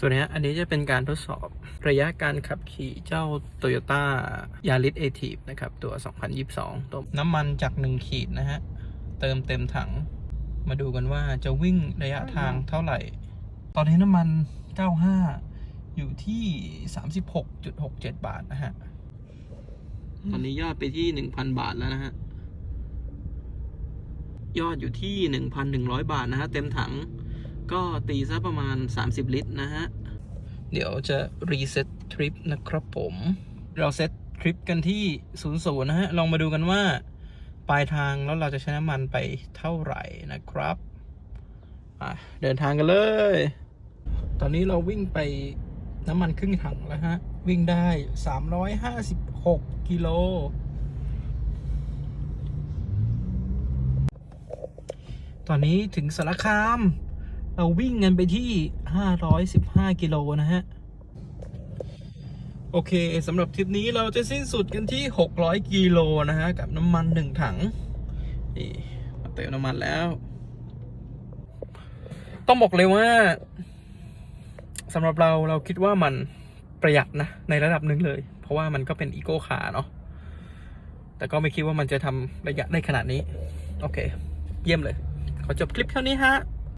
ส่วนนี้อันนี้จะเป็นการทดสอบระยะการขับขี่เจ้า Toyota Yaris a t i v นะครับ ตัว 2022 ตัวน้ำมันจาก 1 ขีดนะฮะ เติมเต็มถัง มาดูกันว่าจะวิ่งระยะทางเท่าไหร่ ตอนนี้น้ำมัน 95 อยู่ที่ 36.67 บาทนะฮะ ตอนนี้ยอดไปที่ 1,000 บาทแล้วนะฮะ ยอดอยู่ที่ 1,100 บาทนะฮะ เต็มถัง ก็ตีซะประมาณ 30 ลิตรนะฮะ เดี๋ยวจะรีเซ็ตทริปนะครับผม เราเซ็ตทริปกันที่00นะฮะ ลองมาดูกันว่า ปลายทางแล้วเราจะใช้น้ำมันไปเท่าไหร่นะครับ เดินทางกันเลย ตอนนี้เราวิ่งไปน้ำมันครึ่งถังแล้วฮะ วิ่งได้ 356 กิโลตอนนี้ถึงสารคาม เราวิ่งกันไปที่ 515 กิโลนะฮะ โอเคสำหรับทริปนี้เราจะสิ้นสุดกันที่ 600 กิโลนะฮะ กับน้ำมันหนึ่งถัง นี่มาเติมน้ำมันแล้ว ต้องบอกเลยว่าสำหรับเราเราคิดว่ามันประหยัดนะ ในระดับหนึ่งเลย เพราะว่ามันก็เป็นอีโก้คาร์เนาะแต่ก็ไม่คิดว่ามันจะทำระยะได้ขนาดนี้ โอเค เยี่ยมเลย ขอจบคลิปเท่านี้ฮะ